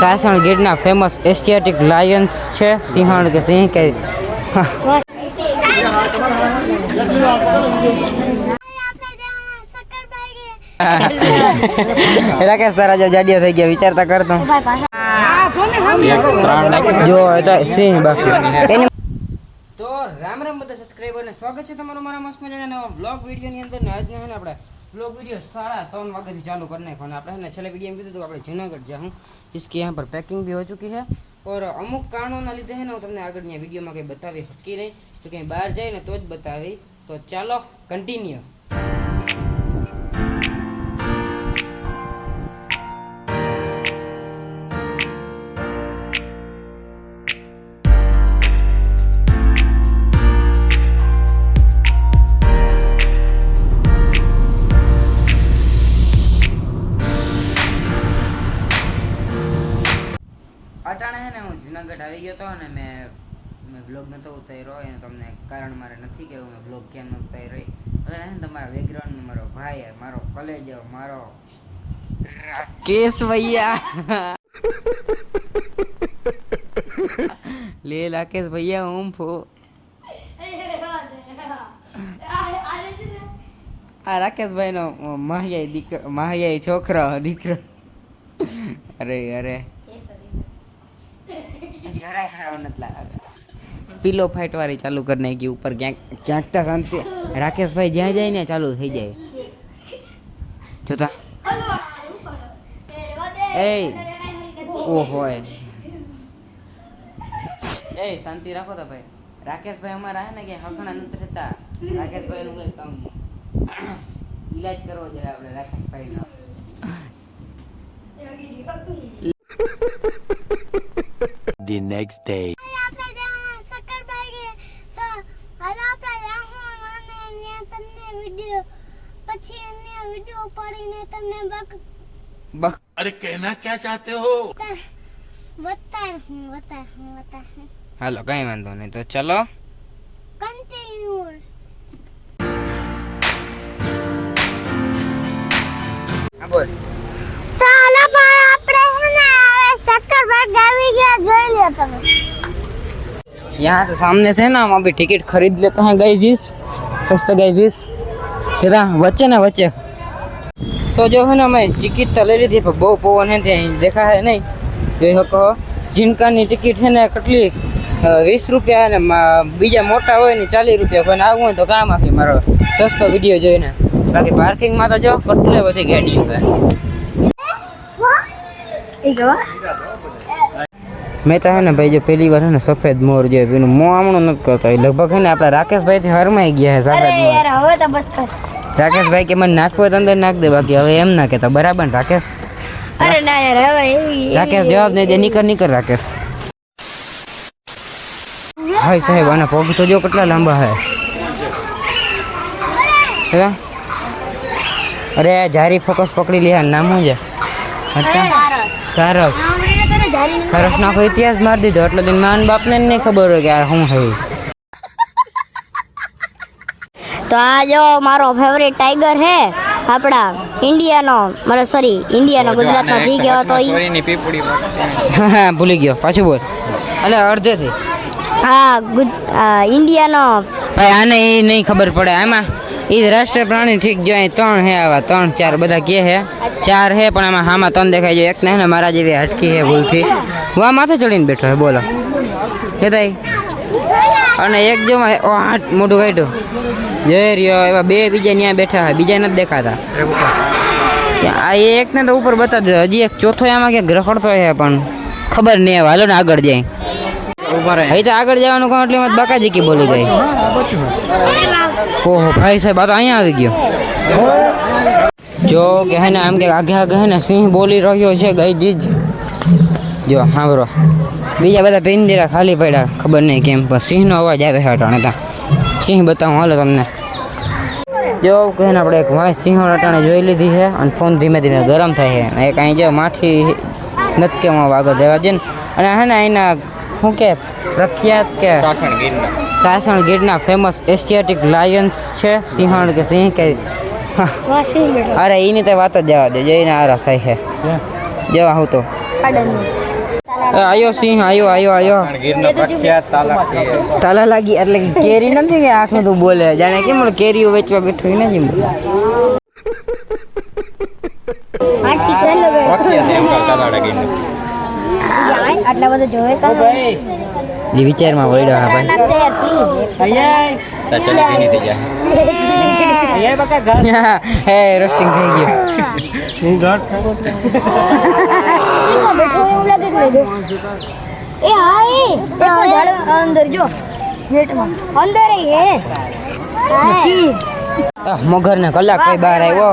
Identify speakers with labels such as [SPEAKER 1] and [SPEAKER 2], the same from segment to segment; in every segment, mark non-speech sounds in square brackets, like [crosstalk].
[SPEAKER 1] સાસણ ગીરના famous Asiatic Lions છે. સિંહણ કે સિંહ કે રાકેશ તારા જો જાડિયો થઈ ગયા, વિચારતા કરતો જો સિંહ બાકી. તો રામ રામ બધા સબસ્ક્રાઈબર ને સ્વાગત છે તમારું મારા મસ્ત મજાના નવા બ્લોગ વીડિયો ની અંદર. ને આજનો આપણે બ્લોગ વિડીયો સાડા ત્રણ વાગ્યાથી ચાલુ કરી નાખ્યો અને આપણે છે ને છેલ્લે વિડીયો કીધું હતું આપણે જુનાગઢ જાઉં इसके यहाँ पर पैकिंग भी हो चुकी है और અમુક કારણોના લીધે છે ને હું તમને આગળની વિડીયોમાં કંઈ બતાવી શકી નહીં તો કંઈ બહાર જાય ને તો જ બતાવી તો ચાલો કન્ટિન્યુ જુનાગઢ આવી ગયો હતો અને મેં મેં બ્લોગ નહોતો ઉતાર્યો એને તમને કારણ મારે નથી કહેવું મેં બ્લોગ કેમ નહોતો ઉતાર્યો તમારા બેકગ્રાઉન્ડમાં મારો ભાઈ, મારો કોલેજ મારો રાકેશ ભૈયા [laughs] લે રાકેશ ભૈયા હું ફો. આ રાકેશભાઈ નો માહિયાઈ દીકરો માહિયાઈ છોકરો, દીકરો. અરે અરે. જરાય હારો નથી વાળી ચાલુ કરી નાખી ઉપર ક્યાંક ક્યાંક તો શાંતિ રાકેશભાઈ જ્યાં જાય ને ચાલુ થઈ જાય. જોતા એ ઓહો એ શાંતિ રાખો તો ભાઈ. રાકેશભાઈ અમારા હે ને કે હકણા નથી રહેતા. રાકેશભાઈ નું કઈ કામ ઈલાજ કરવો જોઈએ આપણે રાકેશભાઈ નો
[SPEAKER 2] the next day.
[SPEAKER 3] આપણે જવાનું સક્કરબાગ એ તો હાલો આપણે જાહું અને ત્યાં તમને વિડિયો પછી એને વિડિયો પાડીને તમને બક
[SPEAKER 1] બક
[SPEAKER 2] अरे कहना क्या चाहते हो
[SPEAKER 3] બતાડ હું બતાડ હું બતાડ હું
[SPEAKER 1] હાલો કઈ વાંધો નહીં તો ચલો
[SPEAKER 3] કન્ટિન્યુ
[SPEAKER 1] હા બોલ यहाँ से सामने से ना हम अभी टिकट खरीद लेते हैं गाइजिस सस्ते गाइजिस कितना बच्चे ना बच्चे तो जो है ना मैं टिकट तो ले ली थी पर बहु पवन है ત્યાં देखा है नहीं જોઈ શકો જીનકાની ટિકિટ છે ને કેટલી અ, વીસ રૂપિયા ને મા- બીજા મોટા હોય ને ચાલીસ રૂપિયા પણ આવું હોય તો કામ આપી મારો સસ્તો વિડીયો જોઈને બાકી પાર્કિંગમાં તો જો કેટલી બધી ગાડીઓ છે
[SPEAKER 3] ઈ ગયો
[SPEAKER 1] મેં તો હે ને ભાઈ જો પેલી વાર હે ને સફેદ મોર જોયું એનું મોં આમણું નથી કરતો એ લગભગ હે ને આપણા રાકેશભાઈ થી હરમાઈ ગયા છે
[SPEAKER 3] અરે
[SPEAKER 1] સફેદ મોર
[SPEAKER 3] યાર હવે તો બસ કર
[SPEAKER 1] રાકેશભાઈ કે મને નાખવું હોય તો અંદર નાખ દે બાકી હવે એમ ના કહેતા બરાબર ને રાકેશ
[SPEAKER 3] અરે ના યાર હવે એવી
[SPEAKER 1] રાકેશ જવાબ નહીં દે નીકળ નીકળ રાકેશ ભાઈ સાહેબ આના પગ તો જો કેટલા લાંબા હે હે? અરે જારી ફોકસ પકડી લે નામ શું છે હતા?
[SPEAKER 3] સરસ
[SPEAKER 1] સરસ નાખો ઇતિહાસ મારી દીધો? એટલે દિન માન બાપને નહીં ખબર હોય કે આ શું થયું.
[SPEAKER 3] તો આ જો મારો ફેવરેટ ટાઈગર હે આપણા ઇન્ડિયાનો મતલબ સોરી ઇન્ડિયાનો ગુજરાતમાં જી ગયો તો ઈ.
[SPEAKER 1] હા ભૂલી ગયો. પાછું બોલ. એટલે અડધેથી.
[SPEAKER 3] હા ગુજ આ ઇન્ડિયાનો
[SPEAKER 1] ભાઈ આને એ નહીં ખબર પડે આમાં. એ રાષ્ટ્રીય પ્રાણી ઠીક જો અહીં ત્રણ હે આવા ત્રણ ચાર બધા કે હે ચાર હે પણ આમાં હામાં ત્રણ દેખાય છે એક ને હે ને મારા જેવી હટકી હે ભૂલથી વા માથે ચડીને બેઠો હે બોલો કે તાઈ અને એક જો માં- ઓ હાટ મોટું કાઢ્યું જય રહ્યો એવા બે બીજા ત્યાં બેઠા હે બીજા નથી દેખાતા ત્યાં આ એક ને તો ઉપર બતાવજો હજી એક ચોથો આમાં ક્યાંક રખડતો છે પણ ખબર નહીં હવે હાલો ને આગળ જાય અહીં તો આગળ જવાનું કહું એટલે એમાં બાકાજી કી બોલી ગઈ ઓહો ભાઈ સાહેબ આ તો અહીંયા આવી ગયો જો કે હે ને આમ કે આગે આગે હે ને સિંહ બોલી રહ્યો છે ગઈ જીજ જો સાંભળો બીજા બધા પિંજરા ખાલી પડ્યા ખબર નહીં કેમ પણ સિંહનો અવાજ આવે છે અટાણે ત્યાં સિંહ બતાવું હાલો તમને જો કહે ને આપણે એક વાંસ સિંહો અટાણે જોઈ લીધી છે અને ફોન ધીમે ધીમે ગરમ થાય છે એક અહીં જો માઠી નથી કેમાં આગળ રહેવા દે ને અને હે ને અહીંના શું કે? પ્રખ્યાત કે? સાસણ ગીરના ફેમસ એશિયાટિક લાયન્સ છે સિંહણ કે સિંહ કે? હા, અરે એની તો વાત જ જવા દે જઈને આરા થાય છે જવા હું તો. આયો સિંહ આયો આયો આયો.
[SPEAKER 4] ગીરના
[SPEAKER 1] તાલા લાગી એટલે કે કેરી નથી કે આખું તું બોલે? જાણે કેમ કેરીઓ વેચવા બેઠો ને જેમ.
[SPEAKER 4] પ્રખ્યાત એમ ગીરનું
[SPEAKER 3] યાર, આટલા બધા તો
[SPEAKER 1] એ વિચારમાં વળ્યો હા ભાઈ.
[SPEAKER 4] જાય [laughs]
[SPEAKER 1] હે રોસ્ટિંગ થઈ ગયું.
[SPEAKER 3] એમાં બેઠો એવું લાગે કે નહીં જો. એ હા એ. અંદર જો. નેટમાં. અંદર હે.
[SPEAKER 1] મગર ને કલાક પછી બહાર આવ્યો.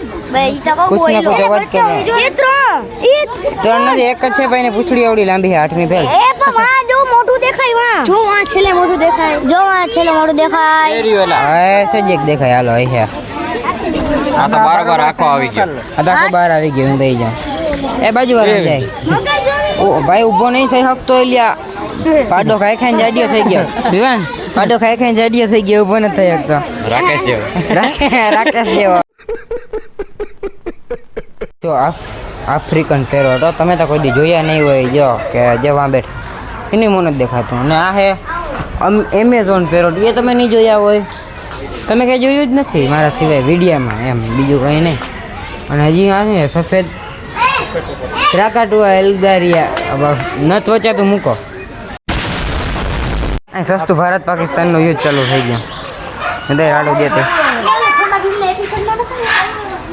[SPEAKER 1] કુછ ના
[SPEAKER 3] બોયલો
[SPEAKER 1] કુછ અવાજ કરે.
[SPEAKER 3] એ ત્રણ એ જ છે.
[SPEAKER 1] ત્રણ નથી એક જ છે ભાઈ ને પૂછડી આવડી લાંબી છે આઠમી ફેલ
[SPEAKER 3] એ પણ વાં જો મોટું દેખાય વાં જો વાં છેલ્લે મોટું દેખાય જો વાં છેલ્લે મોટું દેખાય
[SPEAKER 4] કેરીઓ એલા
[SPEAKER 1] હા સજ એક દેખાય હાલો અહીં છે
[SPEAKER 4] આ તો બારોબાર આખો આવી ગયો
[SPEAKER 1] આ તો આખો બહાર આવી ગયો હું દઈ જાઉં એ બાજુ વાળા જાય
[SPEAKER 3] મગજ જો
[SPEAKER 1] ઓ ભાઈ ઊભો નહીં થઈ શકતો એલિયા પાડો ખાઈ ખાઈને જાડિયો થઈ ગયો વિવાન પાડો ખાઈ ખાઈને જાડિયો થઈ ગયો ઊભો નથી થઈ શકતો
[SPEAKER 4] રાકેશ જેવો
[SPEAKER 1] રાકે- રાકેશ જેવો જો આફ, આફ્રિકન ટેરો તો તમે તો કોઈ દી જોયા નહીં હોય. જો કે જે વાં બેઠ, એની મને દેખાતું. અને આ હે એમેઝોન પેરોટ એ તમે નહીં જોયા હોય. તમે કંઈ જોયું જ નથી મારા સિવાય વિડીયામાં એમ. બીજું કંઈ નહીં. અને હજી આ છે સફેદ રાકાટુઆ એલ્ગારિયા. હવે નથ તું મૂકો. અહીં સસ્તું ભારત પાકિસ્તાનનું યુદ્ધ ચાલુ થઈ ગયું. હૃદય રાડો દે તે.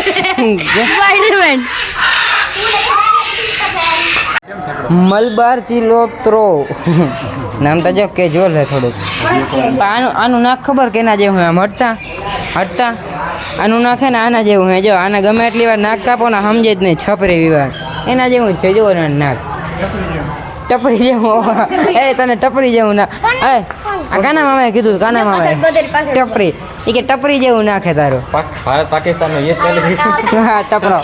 [SPEAKER 3] સ્પાઈડરમેન
[SPEAKER 1] મલબાર ચિલોત્રો નામ તો જો કે જો લે થોડુંક આનું આનું નાક ખબર કેના જેવું આમ હટતા હટતા. આનું નાખે હે ને આના જેવું હે. જો આને ગમે એટલી વાર નાક કાપો ને સમજે જ નહીં. છપરી વિવાર એના જેવું છે. જો એનું નાક. ટપરી જેવું એ તને ટપરી જેવું ના એ આ કાના મામાએ કીધું કાના મામાએ ટપરી. એ કે ટપરી જેવું નાખે તારું
[SPEAKER 4] પાક- ભારત પાકિસ્તાનનો યુદ્ધ ચાલી રહ્યું
[SPEAKER 1] હા ટપરો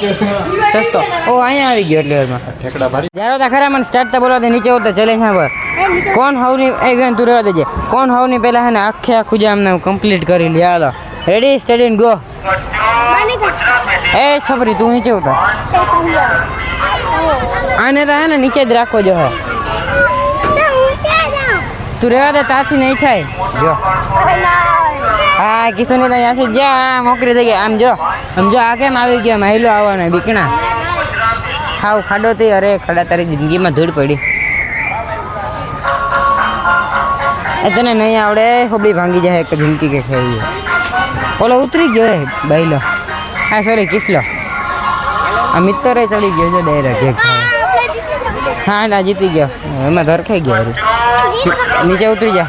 [SPEAKER 1] સસ્તો ઓ અહીંયા આવી ગયો એટલે વારમાં
[SPEAKER 4] ઠેકડા ભરી
[SPEAKER 1] જારો તા ખરા મને સ્ટાર્ટ તો બોલવાથી નીચે ઉતર ચલે છે પર કોણ હવની એ વેન તું રહેવા દેજે કોણ હવની પહેલા હે ને આખે આખું જામ ને કમ્પ્લીટ કરી લે હાલો રેડી સ્ટેડી ગો એ છપરી તું નીચે ઉતર આને તો હે ને નીચે જ રાખવો જો હે તું રહેવા દે તાથી નહીં થાય જો હા કિશન અહીંયા છે. જ્યાં મોકરી થઈ ગઈ. આમ જો આમ જો આ કેમ આવી ગયા? મહિલો આવવાનો બીકણા હાવ ખાડો થઈ અરે ખડા તારી જિંદગીમાં ધૂળ પડી. એ તને નહીં આવડે? હોબડી ભાંગી જાય એક જિંદગી કે ખાઈ ઓલો ઉતરી ગયો હે બાઈલો હા સોરી કિસલો. આ મિત્તરે ચડી ગયો છે ડાયરેક્ટ હા ના જીતી ગયો. એમાં ધરખાઈ ગયો. નીચે ઉતરી જા.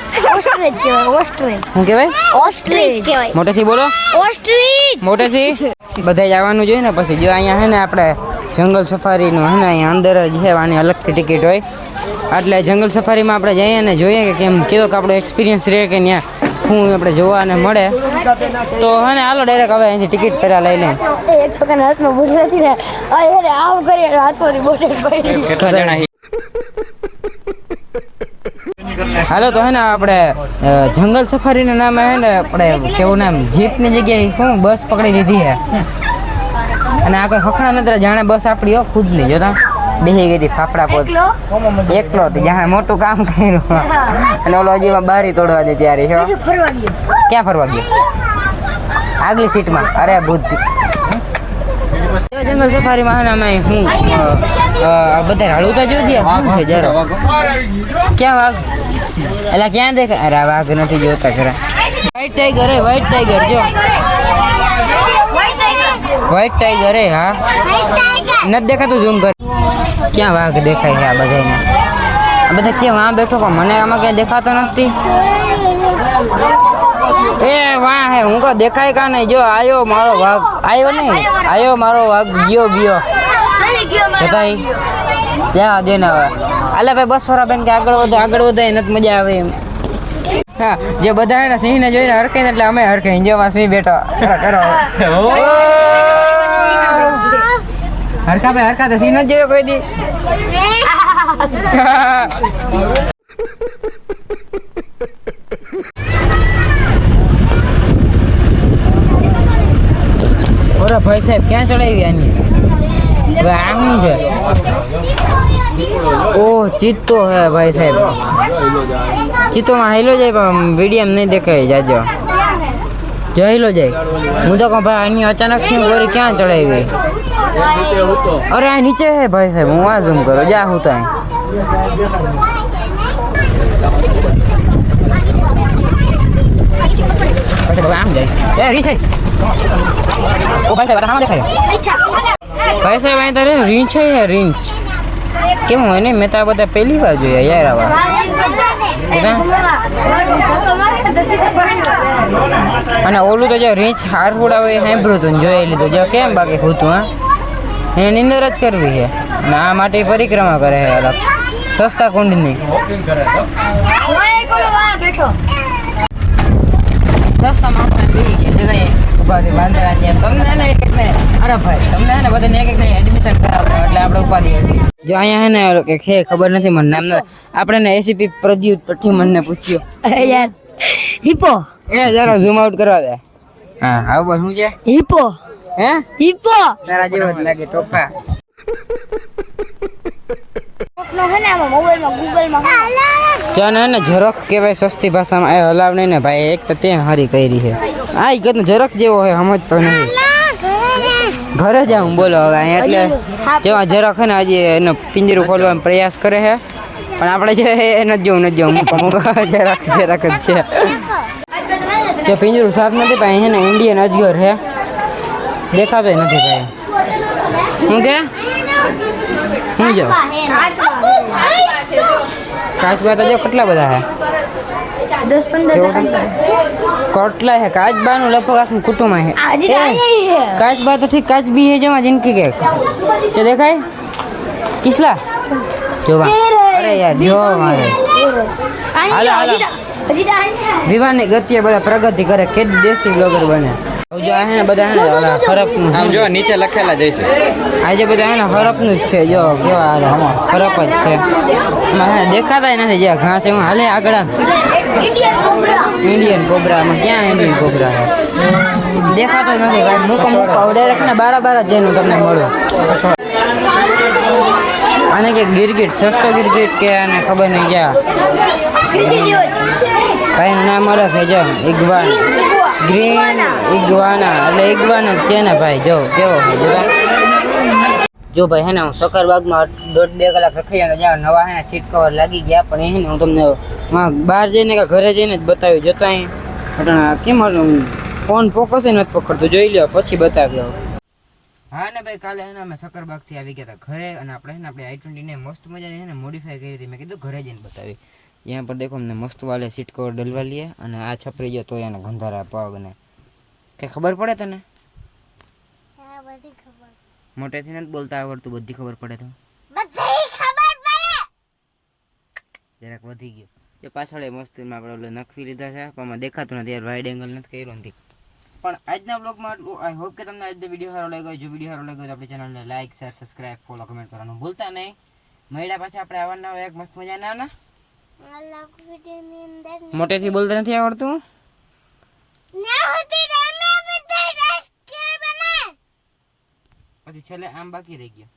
[SPEAKER 3] ઓસ્ટ્રેજ કહેવાય ઓસ્ટ્રેજ.
[SPEAKER 1] શું કહેવાય?
[SPEAKER 3] ઓસ્ટ્રેજ કહેવાય.
[SPEAKER 1] મોટેથી બોલો.
[SPEAKER 3] ઓસ્ટ્રેજ!
[SPEAKER 1] મોટેથી? બધા જવાનું જોઈએ ને પછી જો અહીંયા હે ને આપણે જંગલ સફારીનું હે ને અહીંયા અંદર જ છે આની અલગથી ટિકિટ હોય. એટલે જંગલ સફારીમાં આપણે જઈએ ને જોઈએ કે કેમ કેવો કે આપણો એક્સપિરિયન્સ રહે કે ત્યાં શું આપણે જોવાને મળે. તો હે ને હાલો ડાયરેક્ટ હવે અહીંથી ટિકિટ પહેલાં લઈ
[SPEAKER 3] લે. એક છોકરાના હાથમાં બુટ નથી ને અરે આમ કરી હાથમાંથી બોટલ
[SPEAKER 4] કેટલા જણા?
[SPEAKER 1] હાલો તો હે ને આપણે જંગલ સફારીના નામે હે ને આપણે કેવું નામ જીપની જગ્યાએ શું બસ પકડી લીધી હે. અને આ કોઈ હખણા નતર જાણે બસ આપણી હો ખુદની જોતા બેસી ગઈ હતી ફાફડા પોત. એકલો? હતી જાણે મોટું કામ કર્યું. અને ઓલો હજી બારી તોડવાની દે ત્યારે ક્યાં ફરવા ગયો? આગલી સીટમાં. અરે બુદ્ધિ. જંગલ સફારીમાં અમે હું બધા હળવતા જોઈ શું છે જરો? ક્યાં વાઘ? એટલે ક્યાં દેખાય અરે વાઘ નથી જોતા ખરા. વ્હાઈટ ટાઈગર હે વ્હાઈટ ટાઈગર જો. વ્હાઈટ ટાઈગર હે હા. નથી દેખાતું ઝૂમ કર. ક્યાં વાઘ દેખાય છે આ બધાને આ બધા ક્યાં વાં બેઠો પણ મને આમાં ક્યાં દેખાતો નથી. એ વાહ હે હું તો દેખાય કા નહીં? જો આયો મારો વાઘ. આયો નહીં. આયો મારો વાઘ ગયો ગયો. છતાંય જ્યાં આજે ને હવે આલે ભાઈ બસ વાળા બેન કે આગળ વધો આગળ વધો નથી મજા આવે એમ. હા, જે બધા એને સિંહને જોઈને હરખાઈને એટલે અમે હરખાઈ જેમાં સિંહ બેઠો. કરો. હરખા ભાઈ, હરખા તો સિંહ નથી જોયો કોઈ દી? ઓરે ભાઈ સાહેબ, ક્યાં ચડાવી આની? આમ શું છે. ઓહ ચિત્તો હે ભાઈ સાહેબ ચિત્તોમાં હેલો જાય પણ વિડીયમ નહીં દેખાય જાજો જો હેલો જાય હું તો કહું ભાઈ આની અચાનક થી ગોરી ક્યાં ચડાવી ગઈ અરે આ નીચે હે ભાઈ સાહેબ હું આ ઝૂમ કરો જા હું તો અહીં. ભાઈ સાહેબ હવે આમ જાય એ રીછાઈ ઓ ભાઈ સાહેબ આમાં દેખાય ભાઈ સાહેબ અહીં તારે રીંછ છે યાર રીંછ કેમ હોય ને મેં તો આ બધા પહેલી વાર જોયા યાર આવા. અને ઓલું તો જે રીંછ હાર ફોડાવે એ સાંભળ્યું હતું જોઈ લીધું. જો કેમ બાકી હોતું હા? એને નિંદર જ કરવી છે. અને આ માટે પરિક્રમા કરે છે અલગ સસ્તા કુંડની. સસ્તા જણાય ઉપાધિ બાંધરા જેમ તમને ને એક ને અરે ભાઈ તમને હે ને બધાને એક એક ને એડમિશન કરાવતા એટલે આપણે ઉપાધિ હતી જો અહીંયા હે ને ઓલો કે ખે ખબર નથી મને નામ નથી. આપણે ને એસીપી પ્રદ્યુત પઠી મને પૂછ્યો
[SPEAKER 3] યાર હિપો
[SPEAKER 1] એ જરા ઝૂમ આઉટ કરવા દે હા આવું બસ શું છે
[SPEAKER 3] હિપો
[SPEAKER 1] હે
[SPEAKER 3] હિપો
[SPEAKER 1] તારા જેવો જ લાગે ટોપા
[SPEAKER 3] નો હે ને આમાં મોબાઈલમાં ગૂગલમાં
[SPEAKER 1] જો ને હે ને ઝરખ કહેવાય સસ્તી ભાષામાં એ હલાવ નહીં ને ભાઈ એક તો તે હારી કરી છે આ ઈ કદનો ઝરખ જેવો હોય સમજતો નથી ઘરે જાઉં બોલો હવે અહીંયા એટલે જેવા જરાક છે ને હજી એનો પિંજરું ખોલવાનો પ્રયાસ કરે છે પણ આપણે જે એ નથી જોવું નથી જોવું મૂકો મૂકો જરાક જરાક જ છે જો પિંજરું સાફ નથી પણ અહીં છે ને ઇન્ડિયન અજગર છે દેખાતો નથી ભાઈ શું કે શું જો કાચબા તો જો કેટલા બધા છે
[SPEAKER 3] દસ પંદર
[SPEAKER 1] કોટલા હે કાચનું લગભગ આખું કુટુંબ હે.
[SPEAKER 3] કાચબા તો
[SPEAKER 1] ઠીક કાચ બી હે જમા જિંદગી કે. જો દેખાય? કિસલા? જો બા અરે યાર જો મારે હાલો હાલો. વિવાહની ગતિએ બધા પ્રગતિ કરે કે દેશી બ્લોગર બને. જો આ હે ને બધા હે ને હરફ
[SPEAKER 4] આમ જો નીચે લખેલા જશે
[SPEAKER 1] આજે બધા હે ને હરફનું જ છે જો કેવા હરફ જ છે. દેખાતા નથી જે ઘાસ એમાં. હાલે આગળ
[SPEAKER 3] ઇન્ડિયન કોબરા
[SPEAKER 1] ઇન્ડિયન કોબરામાં ક્યાં ઇન્ડિયન કોબરા છે દેખાતો જ નથી ભાઈ મૂકો મૂકો ડાયરેક્ટ ને બારા બારા જ જઈને તમને મળ્યો આને કે ગિરગીટ સસ્તો ગિરગીટ કે આને ખબર નહીં ક્યાં
[SPEAKER 3] કૃષિ જેવો છે
[SPEAKER 1] ભાઈનું નામ અલગ છે જો ઇગવાન ગ્રીન ઇગવાના એટલે ઇગવાના જ છે ને ભાઈ જો કેવો છે જોતા જો ભાઈ હે ને હું સકરબાગમાં દોઢ બે કલાક રખાઈ ગયા જ્યાં નવા હે ને સીટ કવર લાગી ગયા પણ એ હે ને હું તમને માં બહાર જઈને કે ઘરે જઈને જ બતાવ્યું જતાં પણ કેમ ફોન ફોકસ નથી પકડતો. જોઈ લ્યો પછી બતાવ્યો હા ને ભાઈ કાલે એને અમે સકરબાગથી આવી ગયા હતા ઘરે અને આપણે ને આપણે આઈ ટ્વેન્ટીને મસ્ત મજા છે ને મોડિફાઈ કરી હતી. મેં કીધું ઘરે જઈને બતાવી. ત્યાં પર દેખો અમને મસ્ત વાલે સીટ કવર ડલવા લઈએ અને આ છપરી ગયો તો એને ગંધારા પગ ને. કંઈ ખબર પડે તને? મોટેથી નથી બોલતા આવડતું બધી ખબર પડે તો જરાક વધી ગયો. એ પાછળ એ મસ્તીમાં આપણે ઓલે નખવી લીધા છે પણ દેખાતું નથી યાર વાઇડ એંગલ નથી કર્યો નથી પણ આજના બ્લોગમાં આઈ હોપ કે તમને આજનો વીડિયો સારો લાગ્યો. જો વીડિયો સારો લાગ્યો તો આપણી ચેનલને like share subscribe follow comment કરવાનું ભૂલતા નહીં. મળ્યા પાછા આપણે આવવાના એક મસ્ત મજાના ના?
[SPEAKER 3] મોટેથી બોલતા નથી આવડતું? પછી છેલ્લે આમ બાકી રહી ગયો.